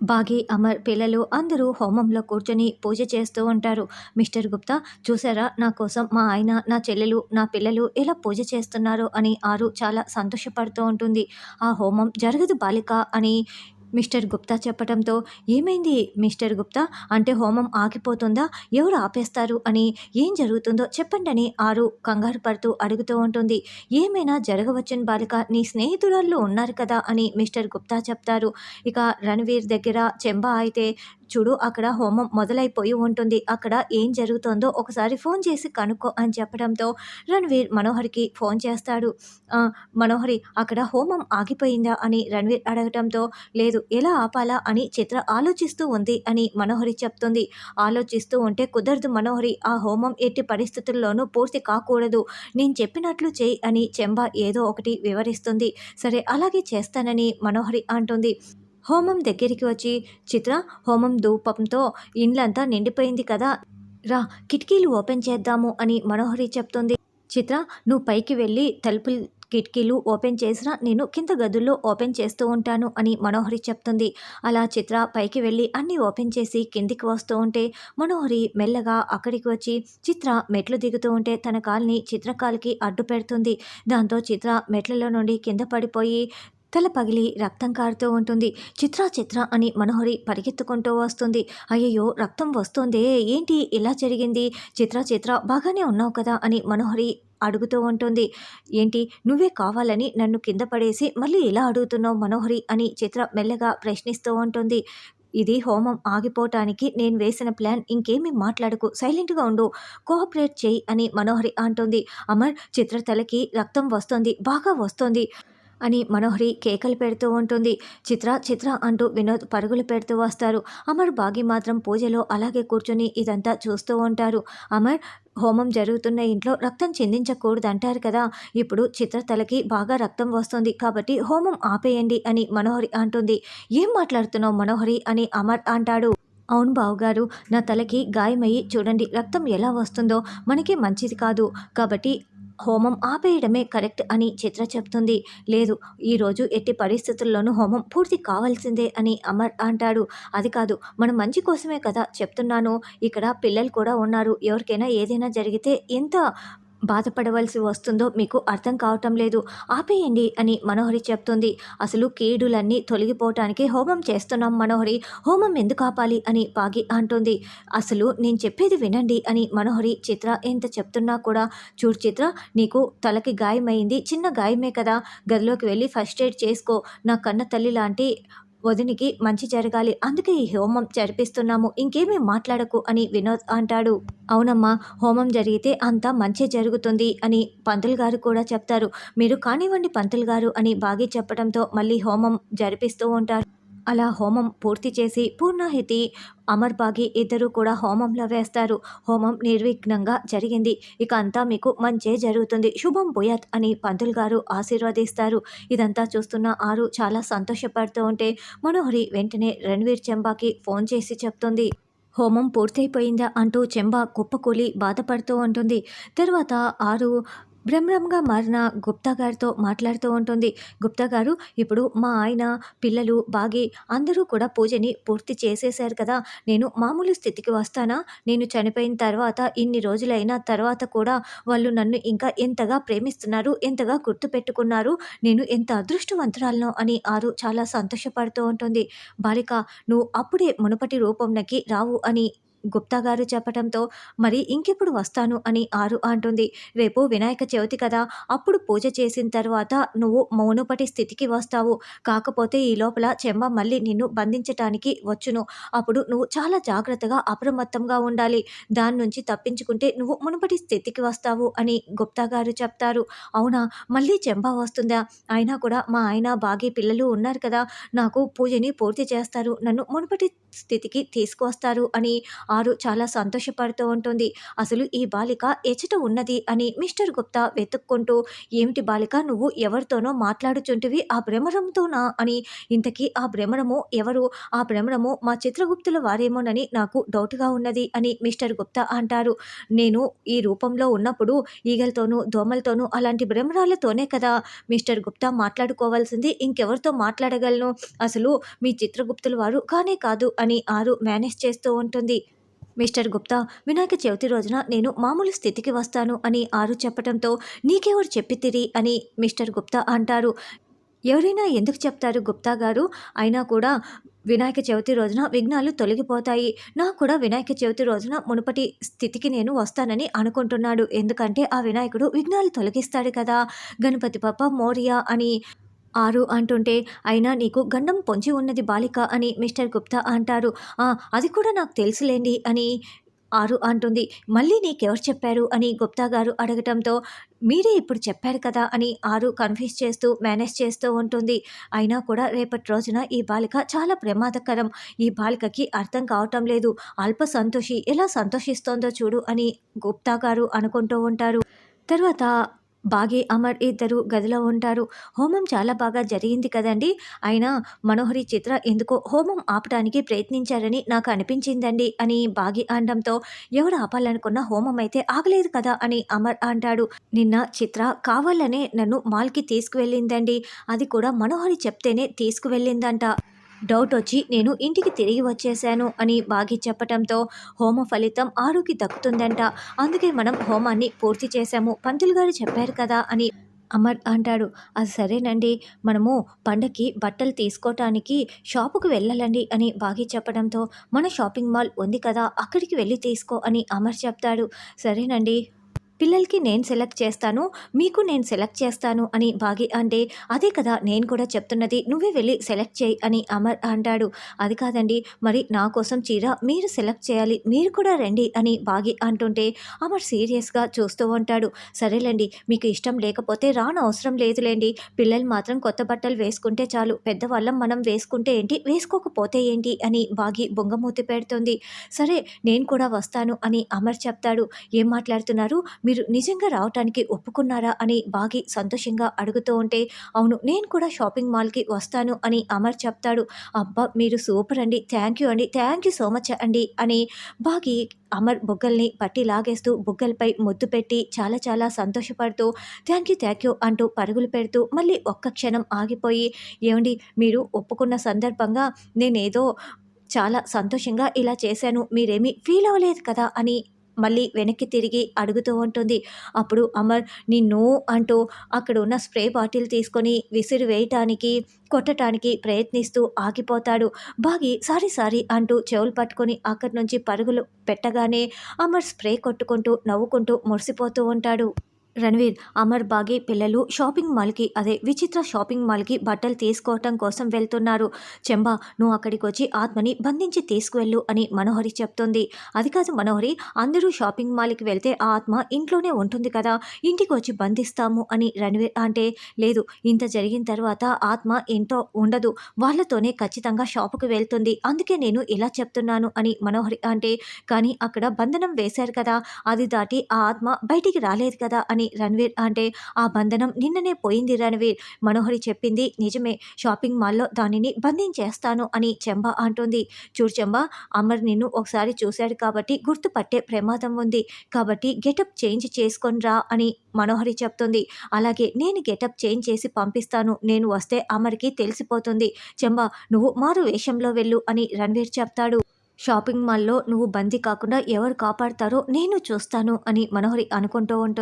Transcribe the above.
బాగి అమర్ పిల్లలు అందరూ హోమంలో కూర్చొని పూజ చేస్తూ ఉంటారు. మిస్టర్ గుప్తా చూసారా నా కోసం మా ఆయన నా చెల్లెలు నా పిల్లలు ఎలా పూజ చేస్తున్నారు అని ఆరు చాలా సంతోషపడుతూ ఉంటుంది. ఆ హోమం జరగదు బాలిక అని మిస్టర్ గుప్తా చెప్పడంతో ఏమైంది మిస్టర్ గుప్తా? అంటే హోమం ఆగిపోతుందా? ఎవరు ఆపేస్తారు? అని ఏం జరుగుతుందో చెప్పండి అని ఆరు కంగారు పడుతూ అడుగుతూ ఉంటుంది. ఏమైనా జరగవచ్చని బాలిక నీ స్నేహితురాళ్ళు ఉన్నారు కదా అని మిస్టర్ గుప్తా చెప్తారు. ఇక రణవీర్ దగ్గర చెంబా అయితే చూడు అక్కడ హోమం మొదలైపోయి ఉంటుంది. అక్కడ ఏం జరుగుతుందో ఒకసారి ఫోన్ చేసి కనుక్కో అని చెప్పడంతో రణ్వీర్ మనోహర్కి ఫోన్ చేస్తాడు. మనోహరి అక్కడ హోమం ఆగిపోయిందా? అని రణవీర్ అడగటంతో లేదు ఎలా ఆపాలా? అని చిత్ర ఆలోచిస్తూ ఉంది అని మనోహరి చెప్తుంది. ఆలోచిస్తూ ఉంటే కుదరదు మనోహరి ఆ హోమం ఎట్టి పరిస్థితుల్లోనూ పూర్తి కాకూడదు. నేను చెప్పినట్లు చేయి అని చెంబా ఏదో ఒకటి వివరిస్తుంది. సరే అలాగే చేస్తానని మనోహరి అంటుంది. హోమం దగ్గరికి వచ్చి చిత్ర హోమం ధూపంతో ఇండ్లంతా నిండిపోయింది కదా. రా కిటికీలు ఓపెన్ చేద్దాము అని మనోహరి చెప్తుంది. చిత్ర నువ్వు పైకి వెళ్ళి తలుపులు కిటికీలు ఓపెన్ చేసినా నేను కింద గదుల్లో ఓపెన్ చేస్తూ ఉంటాను అని మనోహరి చెప్తుంది. అలా చిత్ర పైకి వెళ్ళి అన్నీ ఓపెన్ చేసి కిందికి వస్తూ ఉంటే మనోహరి మెల్లగా అక్కడికి వచ్చి చిత్ర మెట్లు దిగుతూ ఉంటే తన కాల్ని చిత్ర కాలికి అడ్డు పెడుతుంది దాంతో చిత్ర మెట్లలో నుండి కింద పడిపోయి తల పగిలి రక్తం కారుతూ ఉంటుంది. చిత్ర చిత్ర అని మనోహరి పరిగెత్తుకుంటూ వస్తుంది. అయ్యయ్యో రక్తం వస్తోందే. ఏంటి ఇలా జరిగింది? చిత్ర చిత్ర బాగానే ఉన్నావు కదా అని మనోహరి అడుగుతూ ఉంటుంది. ఏంటి నువ్వే కావాలని నన్ను కింద పడేసి మళ్ళీ ఇలా అడుగుతున్నావు మనోహరి అని చిత్ర మెల్లగా ప్రశ్నిస్తూ ఉంటుంది. ఇది హోమం ఆగిపోవటానికి నేను వేసిన ప్లాన్. ఇంకేమీ మాట్లాడకు. సైలెంట్గా ఉండు. కోఆపరేట్ చేయి అని మనోహరి అంటుంది. అమర్ చిత్ర తలకి రక్తం వస్తుంది. బాగా వస్తుంది. అని మనోహరి కేకలు పెడుతూ ఉంటుంది. చిత్ర చిత్ర అంటూ వినోద్ పరుగులు పెడుతూ వస్తారు. అమర్ బాగి మాత్రం పూజలో అలాగే కూర్చొని ఇదంతా చూస్తూ ఉంటారు. అమర్ హోమం జరుగుతున్న ఇంట్లో రక్తం చెందించకూడదు అంటారు కదా. ఇప్పుడు చిత్ర తలకి బాగా రక్తం వస్తుంది కాబట్టి హోమం ఆపేయండి అని మనోహరి అంటుంది. ఏం మాట్లాడుతున్నావు మనోహరి అని అమర్ అంటాడు. అవును బావుగారు నా తలకి గాయమయ్యి చూడండి రక్తం ఎలా వస్తుందో మనకి మంచిది కాదు. కాబట్టి హోమం ఆపేయడమే కరెక్ట్ అని చిత్ర చెప్తుంది. లేదు ఈరోజు ఎట్టి పరిస్థితుల్లోనూ హోమం పూర్తి కావాల్సిందే అని అమర్ అంటాడు. అది కాదు మన మంచి కోసమే కదా చెప్తున్నాను. ఇక్కడ పిల్లలు కూడా ఉన్నారు. ఎవరికైనా ఏదైనా జరిగితే ఎంత బాధపడవలసి వస్తుందో మీకు అర్థం కావటం లేదు. ఆపేయండి అని మనోహరి చెప్తుంది. అసలు కీడులన్నీ తొలగిపోవటానికి హోమం చేస్తున్నాం మనోహరి. హోమం ఎందుకు ఆపాలి అని పాగి అంటుంది. అసలు నేను చెప్పేది వినండి అని మనోహరి చిత్ర ఎంత చెప్తున్నా కూడా చూడు చిత్ర నీకు తలకి గాయమైంది చిన్న గాయమే కదా. గదిలోకి వెళ్ళి ఫస్ట్ ఎయిడ్ చేసుకో. నా కన్న తల్లి లాంటి వదినికి మంచి జరగాలి. అందుకే ఈ హోమం జరిపిస్తున్నాము. ఇంకేమీ మాట్లాడకు అని వినోద్ అంటాడు. అవునమ్మా హోమం జరిగితే అంతా మంచి జరుగుతుంది అని పంతులు గారు కూడా చెప్తారు. మీరు కానివ్వండి పంతులు గారు అని బాగి చెప్పడంతో మళ్ళీ హోమం జరిపిస్తూ ఉంటారు. అలా హోమం పూర్తి చేసి పూర్ణాహితి అమర్ బాగి కూడా హోమంలో వేస్తారు. హోమం నిర్విఘ్నంగా జరిగింది. ఇక అంతా మీకు మంచే జరుగుతుంది. శుభం భూయాత్ అని పంతులు గారు ఆశీర్వదిస్తారు. ఇదంతా చూస్తున్న ఆరు చాలా సంతోషపడుతూ ఉంటే మనోహరి వెంటనే రణవీర్ చెంబాకి ఫోన్ చేసి చెప్తుంది. హోమం పూర్తయిపోయిందా అంటూ చెంబా కుప్పకూలి బాధపడుతూ ఉంటుంది. తర్వాత ఆరు భ్రమరంగా మారిన గుప్తా గారితో మాట్లాడుతూ ఉంటుంది. గుప్తా గారు ఇప్పుడు మా ఆయన పిల్లలు బాగి అందరూ కూడా పూజని పూర్తి చేసేశారు కదా. నేను మామూలు స్థితికి వస్తానా? నేను చనిపోయిన తర్వాత ఇన్ని రోజులైన తర్వాత కూడా వాళ్ళు నన్ను ఇంకా ఎంతగా ప్రేమిస్తున్నారు ఎంతగా గుర్తుపెట్టుకున్నారు నేను ఎంత అదృష్టవంతురాలను? అని ఆరు చాలా సంతోషపడుతూ ఉంటుంది. బాలిక నువ్వు అప్పుడే మునుపటి రూపంలోకి రావు అని గుప్తా గారు చెప్పడంతో మరి ఇంకెప్పుడు వస్తాను? అని ఆరు అంటుంది. రేపు వినాయక చవితి కదా అప్పుడు పూజ చేసిన తర్వాత నువ్వు మౌనపటి స్థితికి వస్తావు. కాకపోతే ఈ లోపల చెంబ మళ్ళీ నిన్ను బంధించటానికి వచ్చును. అప్పుడు నువ్వు చాలా జాగ్రత్తగా అప్రమత్తంగా ఉండాలి. దాని నుంచి తప్పించుకుంటే నువ్వు మునుపటి స్థితికి వస్తావు అని గుప్తా గారు చెప్తారు. అవునా మళ్ళీ చెంబ వస్తుందా? అయినా కూడా మా ఆయన బాగి పిల్లలు ఉన్నారు కదా నాకు పూజని పూర్తి చేస్తారు. నన్ను మునుపటి స్థితికి తీసుకువస్తారు అని ఆరు చాలా సంతోషపడుతూ ఉంటుంది. అసలు ఈ బాలిక ఎచట ఉన్నది అని మిస్టర్ గుప్తా వెతుక్కుంటూ ఏమిటి బాలిక నువ్వు ఎవరితోనో మాట్లాడుచుంటివి? ఆ భ్రమరంతోనా? అని ఇంతకీ ఆ భ్రమరము ఎవరు? ఆ భ్రమరము మా చిత్రగుప్తుల వారేమోనని నాకు డౌట్గా ఉన్నది అని మిస్టర్ గుప్తా అంటారు. నేను ఈ రూపంలో ఉన్నప్పుడు ఈగలతోనూ దోమలతోనూ అలాంటి భ్రమరాలతోనే కదా మిస్టర్ గుప్తా మాట్లాడుకోవాల్సింది. ఇంకెవరితో మాట్లాడగలను? అసలు మీ చిత్రగుప్తుల వారు కానే కాదు అని ఆరు మేనేజ్ చేస్తూ ఉంటుంది. మిస్టర్ గుప్తా వినాయక చవితి రోజున నేను మామూలు స్థితికి వస్తాను అని ఆరు చెప్పడంతో నీకెవరు చెప్పితిరి అని మిస్టర్ గుప్తా అంటారు. ఎవరైనా ఎందుకు చెప్తారు గుప్తా గారు? అయినా కూడా వినాయక చవితి రోజున విఘ్నాలు తొలగిపోతాయి. నాకు కూడా వినాయక చవితి రోజున మునుపటి స్థితికి నేను వస్తానని అనుకుంటున్నాడు. ఎందుకంటే ఆ వినాయకుడు విఘ్నాలు తొలగిస్తాడు కదా. గణపతి పప్ప మోరియా అని ఆరు అంటుంటే అయినా నీకు గండం పొంచి ఉన్నది బాలిక అని మిస్టర్ గుప్తా అంటారు. అది కూడా నాకు తెలుసులేండి అని ఆరు అంటుంది. మళ్ళీ నీకెవరు చెప్పారు? అని గుప్తా గారు అడగటంతో మీరే ఇప్పుడు చెప్పారు కదా అని ఆరు కన్ఫ్యూజ్ చేస్తూ మేనేజ్ చేస్తూ ఉంటుంది. అయినా కూడా రేపటి రోజున ఈ బాలిక చాలా ప్రమాదకరం. ఈ బాలికకి అర్థం కావటం లేదు. అల్ప సంతోషి ఎలా సంతోషిస్తోందో చూడు అని గుప్తా గారు అనుకుంటూ ఉంటారు. తర్వాత బాగి అమర్ ఇద్దరు గదిలో ఉంటారు. హోమం చాలా బాగా జరిగింది కదండి? అయినా మనోహరి చిత్ర ఎందుకో హోమం ఆపడానికి ప్రయత్నించారని నాకు అనిపించిందండి అని బాగి అనడంతో ఎవరు ఆపాలనుకున్న హోమం అయితే ఆగలేదు కదా అని అమర్ అంటాడు. నిన్న చిత్ర కావాలనే నన్ను మాల్కి తీసుకువెళ్ళిందండి. అది కూడా మనోహరి చెప్తేనే తీసుకువెళ్ళిందంట. డౌట్ వచ్చి నేను ఇంటికి తిరిగి వచ్చేసాను అని బాగి చెప్పటంతో హోమ ఫలితం ఆరుకి దక్కుతుందంట. అందుకే మనం హోమాన్ని పూర్తి చేశాము. పంతులు గారు చెప్పారు కదా అని అమర్ అంటాడు. అది సరేనండి. మనము పండకి బట్టలు తీసుకోవటానికి షాపుకు వెళ్ళాలండి అని బాగి చెప్పడంతో మన షాపింగ్ మాల్ ఉంది కదా అక్కడికి వెళ్ళి తీసుకో అని అమర్ చెప్తాడు. సరేనండి. పిల్లలకి నేను సెలెక్ట్ చేస్తాను మీకు నేను సెలెక్ట్ చేస్తాను అని బాగి అంటే అదే కదా నేను కూడా చెప్తున్నది నువ్వే వెళ్ళి సెలెక్ట్ చేయి అని అమర్ అంటాడు. అది కాదండి మరి నా కోసం చీర మీరు సెలెక్ట్ చేయాలి మీరు కూడా రండి అని బాగి అంటుంటే అమర్ సీరియస్గా చూస్తూ ఉంటాడు. సరేలేండి మీకు ఇష్టం లేకపోతే రాను అవసరం లేదులేండి పిల్లలు మాత్రం కొత్త బట్టలు వేసుకుంటే చాలు పెద్దవాళ్ళం మనం వేసుకుంటే ఏంటి వేసుకోకపోతే ఏంటి అని బాగి బొంగమూతి పెడుతుంది. సరే నేను కూడా వస్తాను అని అమర్ చెప్తాడు. ఏం మాట్లాడుతున్నారు? మీరు నిజంగా రావటానికి ఒప్పుకున్నారా అని బాగి సంతోషంగా అడుగుతూ ఉంటే అవును నేను కూడా షాపింగ్ మాల్కి వస్తాను అని అమర్ చెప్తాడు. అబ్బా మీరు సూపర్ అండి. థ్యాంక్ యూ అండి. థ్యాంక్ యూ సో మచ్ అండి అని బాగి అమర్ బుగ్గల్ని పట్టి లాగేస్తూ బుగ్గలపై ముద్దు పెట్టి చాలా చాలా సంతోషపడుతూ థ్యాంక్ యూ థ్యాంక్ యూ అంటూ పరుగులు పెడుతూ మళ్ళీ ఒక్క క్షణం ఆగిపోయి ఏమండి మీరు ఒప్పుకున్న సందర్భంగా నేనేదో చాలా సంతోషంగా ఇలా చేశాను మీరేమీ ఫీల్ అవ్వలేదు కదా అని మళ్ళీ వెనక్కి తిరిగి అడుగుతూ ఉంటుంది. అప్పుడు అమర్ నిన్ను అంటూ అక్కడ ఉన్న స్ప్రే బాటిల్ తీసుకొని విసిరి వేయటానికి కొట్టడానికి ప్రయత్నిస్తూ ఆగిపోతాడు. బాగి సారీ సారీ అంటూ చెవులు పట్టుకొని అక్కడి నుంచి పరుగులు పెట్టగానే అమర్ స్ప్రే కొట్టుకుంటూ నవ్వుకుంటూ మురిసిపోతూ ఉంటాడు. రణవీర్ అమర్ బాగి పిల్లలు షాపింగ్ మాల్కి అదే విచిత్ర షాపింగ్ మాల్కి బట్టలు తీసుకోవటం కోసం వెళ్తున్నారు. చెంబా నువ్వు అక్కడికి వచ్చి ఆత్మని బంధించి తీసుకువెళ్ళు అని మనోహరి చెప్తుంది. అది కాదు మనోహరి అందరూ షాపింగ్ మాల్కి వెళ్తే ఆ ఆత్మ ఇంట్లోనే ఉంటుంది కదా ఇంటికి వచ్చి బంధిస్తాము అని రణవీర్ అంటే లేదు ఇంత జరిగిన తర్వాత ఆత్మ ఇంట్లో ఉండదు వాళ్ళతోనే ఖచ్చితంగా షాపుకి వెళ్తుంది అందుకే నేను ఇలా చెప్తున్నాను అని మనోహరి అంటే కానీ అక్కడ బంధనం వేశారు కదా అది దాటి ఆ ఆత్మ బయటికి రాలేదు కదా అని అని రణవీర్ అంటే ఆ బంధనం నిన్ననే పోయింది రణవీర్ మనోహరి చెప్పింది నిజమే షాపింగ్ మాల్లో దానిని బంధించేస్తాను అని చెంబా అంటుంది. చూడు చెంబ అమర్ నిన్ను ఒకసారి చూశాడు కాబట్టి గుర్తుపట్టే ప్రమాదం ఉంది. కాబట్టి గెటప్ చేంజ్ చేసుకొని రా అని మనోహరి చెప్తుంది. అలాగే నేను గెటప్ చేంజ్ చేసి పంపిస్తాను. నేను వస్తే అమర్కి తెలిసిపోతుంది. చెంబా నువ్వు మారు వేషంలో వెళ్ళు అని రణవీర్ చెప్తాడు. షాపింగ్ మాల్లో నువ్వు బందీ కాకుండా ఎవరు కాపాడతారో నేను చూస్తాను అని మనోహరి అనుకుంటూ ఉంటుంది.